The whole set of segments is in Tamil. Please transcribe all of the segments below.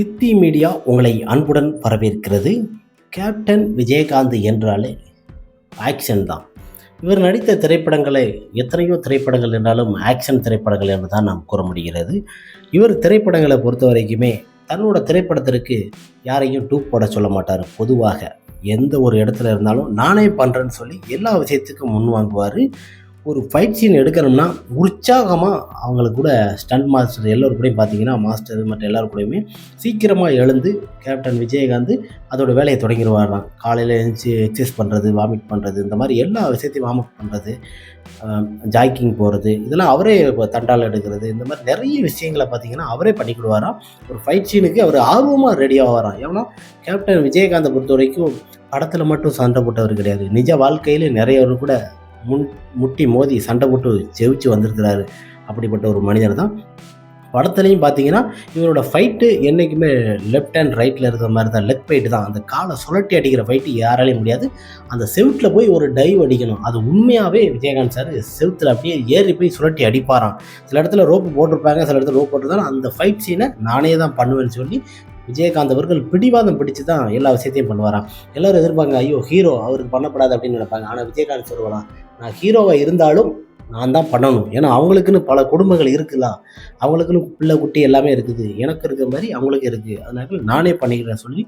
தித்தி மீடியா உங்களை அன்புடன் வரவேற்கிறது. கேப்டன் விஜயகாந்த் என்றாலே ஆக்ஷன் தான். இவர் நடித்த திரைப்படங்களை எத்தனையோ திரைப்படங்கள் என்றாலும் ஆக்ஷன் திரைப்படங்கள் என்று தான் நாம் கூற முடிகிறது. இவர் திரைப்படங்களை பொறுத்த வரைக்குமே தன்னோட திரைப்படத்திற்கு யாரையும் டூப் போட சொல்ல மாட்டார். பொதுவாக எந்த ஒரு இடத்துல இருந்தாலும் நானே பண்ணுறேன்னு சொல்லி எல்லா விஷயத்துக்கும் முன் வாங்குவார். ஒரு ஃபைட் சீன் எடுக்கணும்னா உற்சாகமாக அவங்களுக்கு கூட ஸ்டண்ட் மாஸ்டர் எல்லோரும் கூடயும் பார்த்தீங்கன்னா மாஸ்டர் மற்ற எல்லாரும் கூடயுமே சீக்கிரமாக எழுந்து கேப்டன் விஜயகாந்த் அதோட வேலையை தொடங்கிடுவாராம். காலையில் எழுந்துச்சு எக்ஸசைஸ் பண்ணுறது வாமிட் பண்ணுறது இந்த மாதிரி எல்லா விஷயத்தையும் வாமிட் பண்ணுறது ஜாக்கிங் போகிறது இதெல்லாம் அவரே இப்போ தண்டால் எடுக்கிறது இந்த மாதிரி நிறைய விஷயங்களை பார்த்தீங்கன்னா அவரே பண்ணிக்கிடுவாராம். ஒரு ஃபைட் சீனுக்கு அவர் ஆர்வமாக ரெடியாகாராம் ஏன்னா கேப்டன் விஜயகாந்தை பொறுத்த வரைக்கும் படத்தில் மட்டும் சண்டை போட்டவர் கிடையாது. நிஜ வாழ்க்கையிலே நிறையவர் கூட முன் முட்டி மோதி சண்டை போட்டு ஜெயிச்சு வந்திருக்கிறாரு அப்படிப்பட்ட ஒரு மனிதர் தான். படத்துலையும் பார்த்தீங்கன்னா இவரோட ஃபைட்டு என்றைக்குமே லெஃப்ட் அண்ட் ரைட்டில் இருக்கிற மாதிரி தான் லெக் ஃபைட்டு தான். அந்த காலை சுழட்டி அடிக்கிற ஃபைட்டு யாராலையும் முடியாது. அந்த செவுட்டில் போய் ஒரு டைவ் அடிக்கணும். அது உண்மையாகவே விஜயகாந்த் சார் செவுத்தில் அப்படியே ஏறி போய் சுழட்டி அடிப்பாராம். சில இடத்துல ரோப்பு போட்டிருப்பாங்க சில இடத்துல ரோப் போட்டிருந்தாலும் அந்த ஃபைட் சீனை நானே தான் பண்ணுவேன்னு சொல்லி விஜயகாந்த் அவர்கள் பிடிவாதம் பிடிச்சு தான் எல்லா விஷயத்தையும் பண்ணுவாராம். எல்லாரும் எதிர்ப்பாங்க ஐயோ ஹீரோ அவருக்கு பண்ணப்படாது அப்படின்னு நினைப்பாங்க. ஆனால் விஜயகாந்த் சொல்லுவாராம் நான் ஹீரோவாக இருந்தாலும் நான் தான் பண்ணணும். ஏன்னா அவங்களுக்குன்னு பல குடும்பங்கள் இருக்குல்ல. அவங்களுக்குன்னு பிள்ளை குட்டி எல்லாமே இருக்குது. எனக்கு இருக்கிற மாதிரி அவங்களுக்கு இருக்குது அதனால நானே பண்ணிக்கிறேன் சொல்லி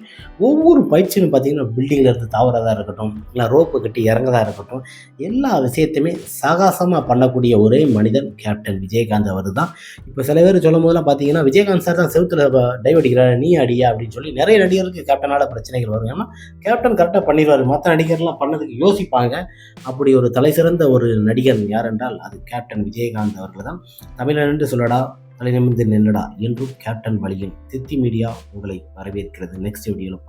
ஒவ்வொரு பயிற்சியும் பார்த்தீங்கன்னா பில்டிங்கில் இருந்து தாவரதாக இருக்கட்டும் இல்லை ரோப்பு கட்டி இறங்குறதா இருக்கட்டும் எல்லா விஷயத்தையுமே சாகசமாக பண்ணக்கூடிய ஒரே மனிதன் கேப்டன் விஜயகாந்த் அவர் தான் இப்போ சில பேர் சொல்லும் போதெல்லாம் பார்த்தீங்கன்னா விஜயகாந்த் சார் தான் செவுத்துல டைவ் அடிக்கிறார் நீ அடியா? அப்படின்னு சொல்லி நிறைய நடிகருக்கு கேப்டனால பிரச்சனைகள் வரும். ஏன்னா கேப்டன் கரெக்டாக பண்ணிடுவார். மற்ற நடிகர்லாம் பண்ணதுக்கு யோசிப்பாங்க. அப்படி ஒரு தலை சிறந்த ஒரு நடிகர் யார் என்றால் அது கேப்டன் விஜயகாந்த் அவர்கள் தான் தமிழன் என்று சொல்லடா தலை நிமிர்ந்து நில்லடா என்றும் கேப்டன் வழியில் தித்தி மீடியா உங்களை வரவேற்கிறது. நெக்ஸ்ட் வீடியோவில்